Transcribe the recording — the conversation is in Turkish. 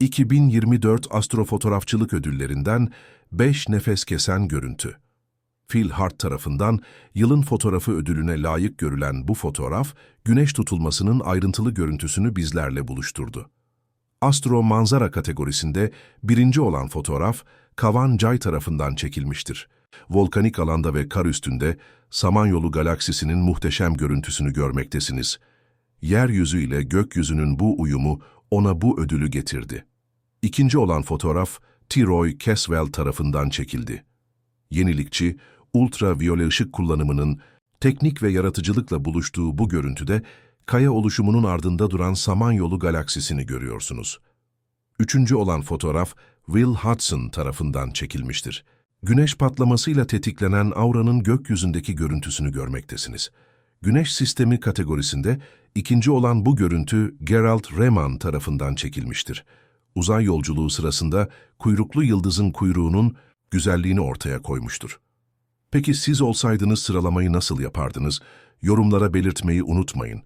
2024 Astrofotoğrafçılık Ödüllerinden 5 nefes kesen görüntü. Phil Hart tarafından yılın fotoğrafı ödülüne layık görülen bu fotoğraf, güneş tutulmasının ayrıntılı görüntüsünü bizlerle buluşturdu. Astro Manzara kategorisinde birinci olan fotoğraf, Kavan Cay tarafından çekilmiştir. Volkanik alanda ve kar üstünde Samanyolu galaksisinin muhteşem görüntüsünü görmektesiniz. Yeryüzü ile gökyüzünün bu uyumu ona bu ödülü getirdi. İkinci olan fotoğraf, T. Roy Caswell tarafından çekildi. Yenilikçi, ultraviyole ışık kullanımının teknik ve yaratıcılıkla buluştuğu bu görüntüde, kaya oluşumunun ardında duran Samanyolu galaksisini görüyorsunuz. Üçüncü olan fotoğraf, Will Hudson tarafından çekilmiştir. Güneş patlamasıyla tetiklenen auranın gökyüzündeki görüntüsünü görmektesiniz. Güneş sistemi kategorisinde ikinci olan bu görüntü Gerald Reman tarafından çekilmiştir. Uzay yolculuğu sırasında kuyruklu yıldızın kuyruğunun güzelliğini ortaya koymuştur. Peki siz olsaydınız sıralamayı nasıl yapardınız? Yorumlara belirtmeyi unutmayın.